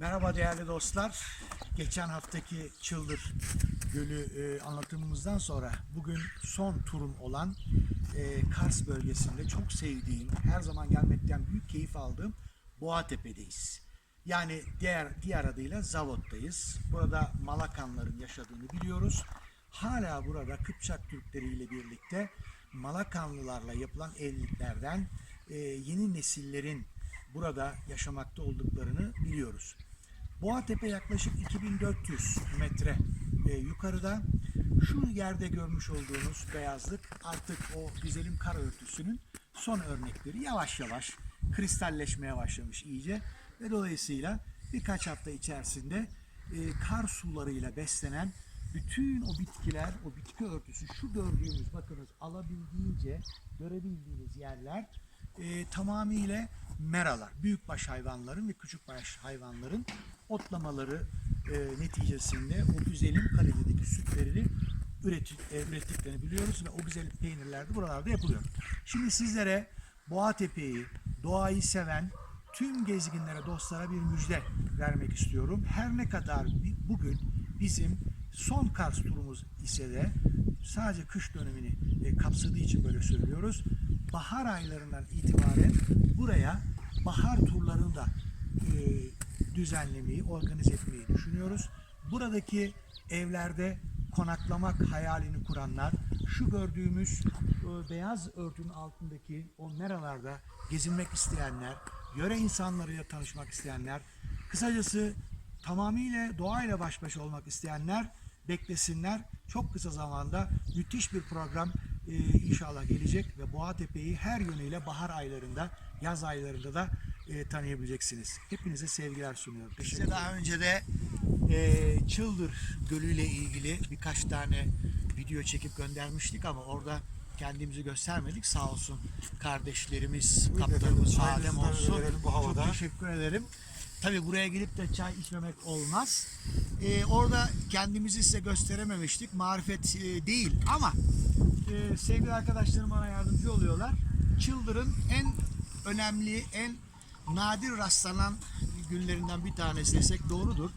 Merhaba değerli dostlar. Geçen haftaki Çıldır Gölü e, anlatımımızdan sonra bugün son turum olan e, Kars bölgesinde çok sevdiğim, her zaman gelmekten büyük keyif aldığım Boğatepe'deyiz. Yani diğer diğer adıyla Zavot'tayız. Burada Malakanların yaşadığını biliyoruz. Hala burada Kıpçak Türkleri ile birlikte Malakanlılarla yapılan evliliklerden e, yeni nesillerin burada yaşamakta olduklarını biliyoruz. Boğatepe yaklaşık 2400 metre e, yukarıda. Şu yerde görmüş olduğunuz beyazlık artık o güzelim kar örtüsünün son örnekleri yavaş yavaş kristalleşmeye başlamış iyice ve dolayısıyla birkaç hafta içerisinde e, kar sularıyla beslenen bütün o bitkiler, o bitki örtüsü, şu gördüğümüz bakınız alabildiğince görebildiğiniz yerler e, tamamıyla meralar, büyükbaş hayvanların ve küçükbaş hayvanların otlamaları e, neticesinde o güzelim kalitedeki sütlerini üretik, e, ürettiklerini biliyoruz ve o güzel peynirler de buralarda yapılıyor. Şimdi sizlere Boğatepe'yi, doğayı seven tüm gezginlere, dostlara bir müjde vermek istiyorum. Her ne kadar bugün bizim son Kars turumuz ise de sadece kış dönemini e, kapsadığı için böyle söylüyoruz. Bahar aylarından itibaren buraya bahar turlarını da e, düzenlemeyi, organize etmeyi düşünüyoruz. Buradaki evlerde konaklamak hayalini kuranlar, şu gördüğümüz e, beyaz örtünün altındaki o meralarda gezinmek isteyenler, yöre insanlarıyla tanışmak isteyenler, kısacası tamamıyla doğayla baş başa olmak isteyenler beklesinler. Çok kısa zamanda müthiş bir program e, inşallah gelecek ve Boğatepe'yi her yönüyle bahar aylarında, yaz aylarında da e, tanıyabileceksiniz. Hepinize sevgiler sunuyorum. Size daha önce de e, Çıldır Gölü ile ilgili birkaç tane video çekip göndermiştik ama orada kendimizi göstermedik. Sağ olsun kardeşlerimiz, kaptanımız Adem olsun. bu havada. Çok teşekkür ederim. Tabii buraya gelip de çay içmemek olmaz. Ee, orada kendimizi size gösterememiştik. Marifet e, değil ama e, sevgili arkadaşlarım bana yardımcı oluyorlar. Çıldır'ın en önemli, en nadir rastlanan günlerinden bir tanesi desek doğrudur.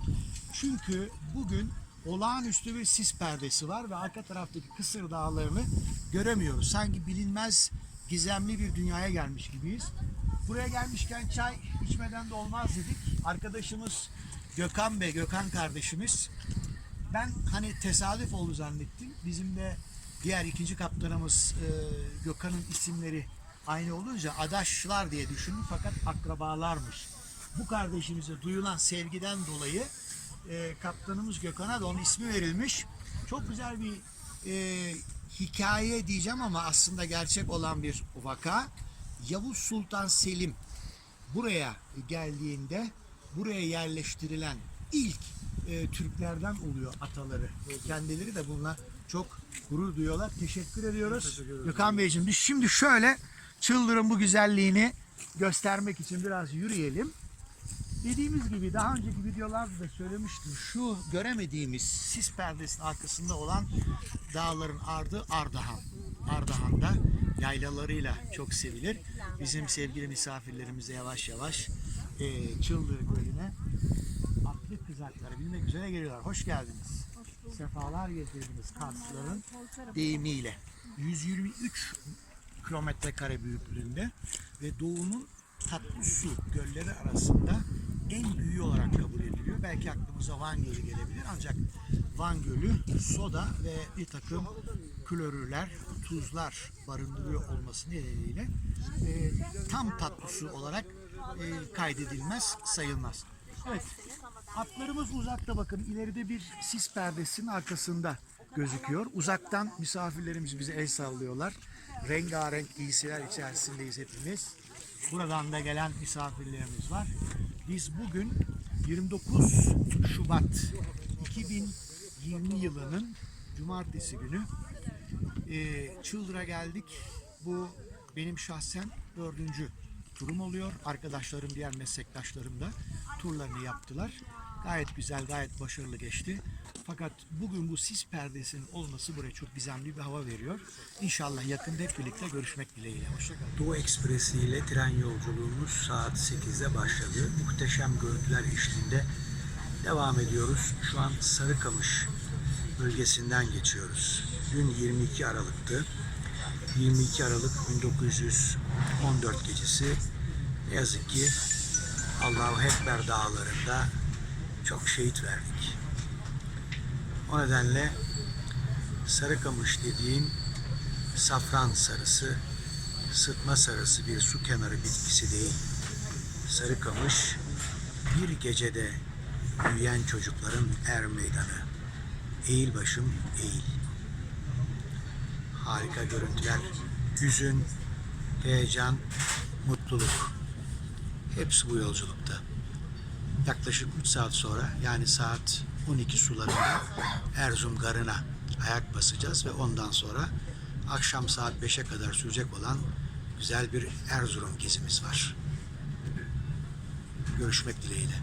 Çünkü bugün olağanüstü bir sis perdesi var ve arka taraftaki Kısır Dağları'nı göremiyoruz. Sanki bilinmez gizemli bir dünyaya gelmiş gibiyiz. Buraya gelmişken çay içmeden de olmaz dedik. Arkadaşımız Gökhan Bey, Gökhan kardeşimiz ben hani tesadüf oldu zannettim. Bizim de diğer ikinci kaptanımız e, Gökhan'ın isimleri aynı olunca adaşlar diye düşündüm fakat akrabalarmış. Bu kardeşimize duyulan sevgiden dolayı e, kaptanımız Gökhan'a da onun ismi verilmiş. Çok güzel bir e, hikaye diyeceğim ama aslında gerçek olan bir vaka. Yavuz Sultan Selim buraya geldiğinde buraya yerleştirilen ilk e, Türklerden oluyor ataları. Kendileri de bununla çok gurur duyuyorlar. Teşekkür ediyoruz. Teşekkür. Gökhan Beyciğim biz şimdi şöyle Çıldır'ın bu güzelliğini göstermek için biraz yürüyelim. Dediğimiz gibi daha önceki videolarda da söylemiştim. Şu göremediğimiz sis perdesinin arkasında olan dağların ardı Ardahan. Ardahan'da yaylalarıyla çok sevilir. Bizim sevgili misafirlerimiz de yavaş yavaş e, Çıldır Gölü'ne atlı kızakları bilmek üzere geliyorlar. Hoş geldiniz. Sefalar getirdiniz Karsların deyimiyle. 123 kilometre kare büyüklüğünde ve doğunun tatlı su gölleri arasında en büyüğü olarak kabul ediliyor. Belki aklımıza Van Gölü gelebilir ancak Van Gölü soda ve bir takım klorürler, tuzlar barındırıyor olması nedeniyle e, tam tatlı su olarak e, kaydedilmez, sayılmaz. Evet, atlarımız uzakta bakın ileride bir sis perdesinin arkasında gözüküyor. Uzaktan misafirlerimiz bize el sallıyorlar. Rengarenk giysiler içerisindeyiz hepimiz. Buradan da gelen misafirlerimiz var. Biz bugün 29 Şubat 2020 yılının Cumartesi günü e, Çıldır'a geldik. Bu benim şahsen dördüncü turum oluyor. Arkadaşlarım, diğer meslektaşlarım da turlarını yaptılar. Gayet güzel, gayet başarılı geçti. Fakat bugün bu sis perdesinin olması buraya çok gizemli bir hava veriyor. İnşallah yakında hep birlikte görüşmek dileğiyle. Hoşçakalın. Doğu Ekspresi ile tren yolculuğumuz saat 8'de başladı. Muhteşem görüntüler eşliğinde devam ediyoruz. Şu an Sarıkamış bölgesinden geçiyoruz. Dün 22 Aralık'tı. 22 Aralık 1914 gecesi ne yazık ki Allahu Ekber dağlarında çok şehit verdik. O nedenle Sarıkamış dediğin safran sarısı sıtma sarısı bir su kenarı bitkisi değil. Sarıkamış bir gecede büyüyen çocukların er meydanı. Eğil başım eğil. Harika görüntüler. Hüzün, heyecan, mutluluk. Hepsi bu yolculukta. Yaklaşık 3 saat sonra yani saat 12 sularında Erzurum Garı'na ayak basacağız ve ondan sonra akşam saat 5'e kadar sürecek olan güzel bir Erzurum gezimiz var. Görüşmek dileğiyle.